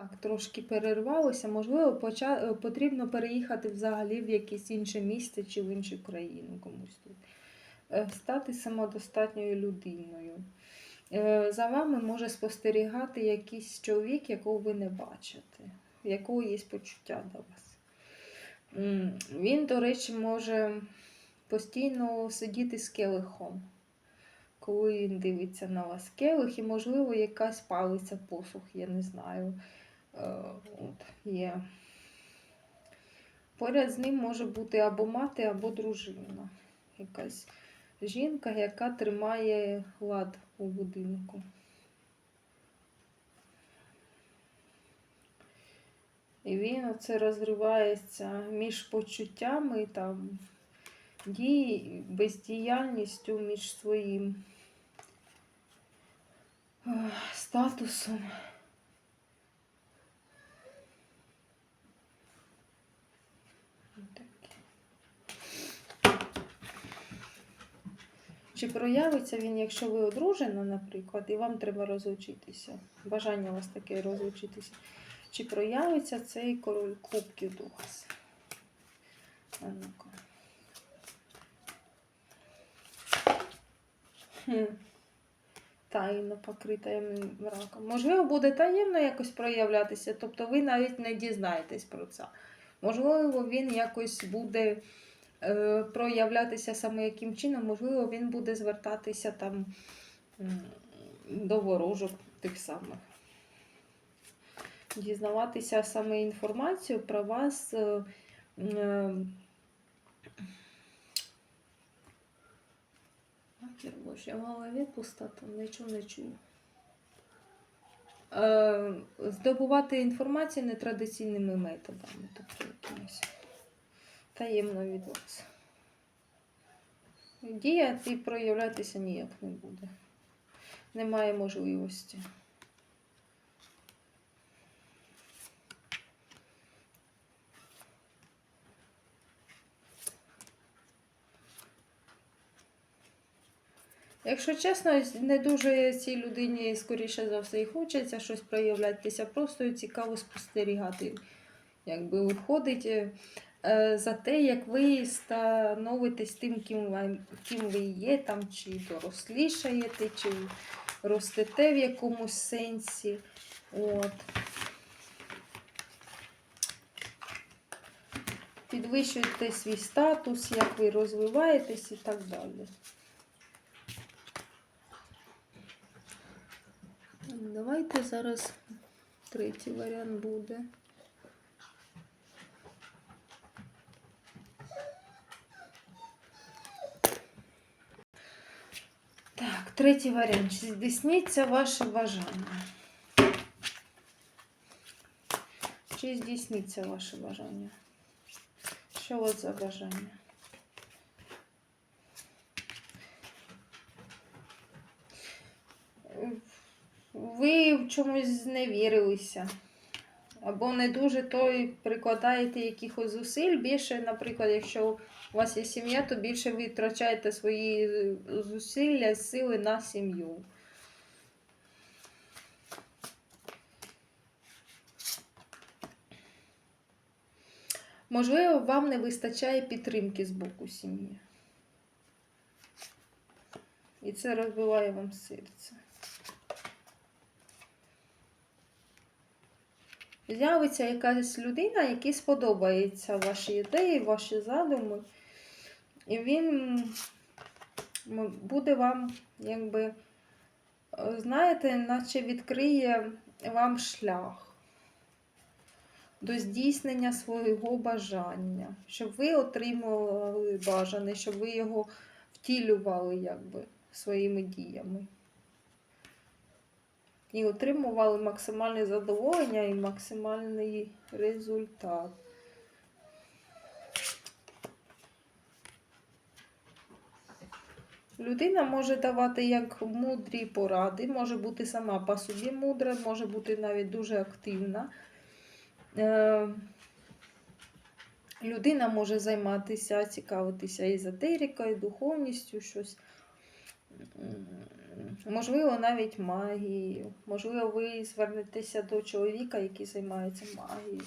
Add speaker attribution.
Speaker 1: Так, трошки перервалося. Можливо, поча... потрібно переїхати взагалі в якесь інше місце чи в іншу країну комусь тут. Е, Стати самодостатньою людиною. Е, За вами може спостерігати якийсь чоловік, якого ви не бачите, якого є почуття до вас. Він, до речі, може постійно сидіти з келихом, коли він дивиться на вас келих, і, можливо, якась палиця посух, я не знаю. Е, От, є. Поряд з ним може бути або мати, або дружина. Якась жінка, яка тримає лад у будинку. І він оце розривається між почуттями там, дії, бездіяльністю між своїм статусом. Чи проявиться він, якщо ви одружена, наприклад, і вам треба розлучитися? Бажання у вас таке розлучитися. Чи проявиться цей король кубків до вас? Хм. Таїно покрита мраком. Можливо, буде таємно якось проявлятися, тобто ви навіть не дізнаєтесь про це. Можливо, він якось буде проявлятися саме яким чином, можливо, він буде звертатися там до ворожок тих самих. Дізнаватися саме інформацію про вас. Е, е, Божа, в голові пустота, нічого не чую. Е, здобувати інформацію нетрадиційними методами, тобто таємно від вас. Діяти і проявлятися ніяк не буде. Немає можливості. Якщо чесно, не дуже цій людині, скоріше за все, і хочеться щось проявлятися, просто цікаво спостерігати. Якби виходить е, за те, як ви становитесь тим, ким, вам- ким ви є, там, чи дорослішаєте, чи ростете в якомусь сенсі. От. Підвищуєте свій статус, як ви розвиваєтесь і так далі. Давайте зараз третій варіант буде. Так, третій варіант. Чи здійсниться ваше бажання? Чи здійсниться ваше бажання? Що вас за бажання? ви в чомусь зневірилися. Або не дуже той прикладаєте якихось зусиль. Більше, наприклад, якщо у вас є сім'я, то більше ви втрачаєте свої зусилля, сили на сім'ю. Можливо, вам не вистачає підтримки з боку сім'ї. І це розбиває вам серце. З'явиться якась людина, якій сподобається ваші ідеї, ваші задуми. І він буде вам, якби, знаєте, наче відкриє вам шлях до здійснення свого бажання, щоб ви отримували бажане, щоб ви його втілювали якби, своїми діями і отримували максимальне задоволення і максимальний результат. Людина може давати як мудрі поради, може бути сама по собі мудра, може бути навіть дуже активна. Е, Людина може займатися, цікавитися езотерикою, духовністю, щось можливо, навіть магією. Можливо, ви звернетеся до чоловіка, який займається магією.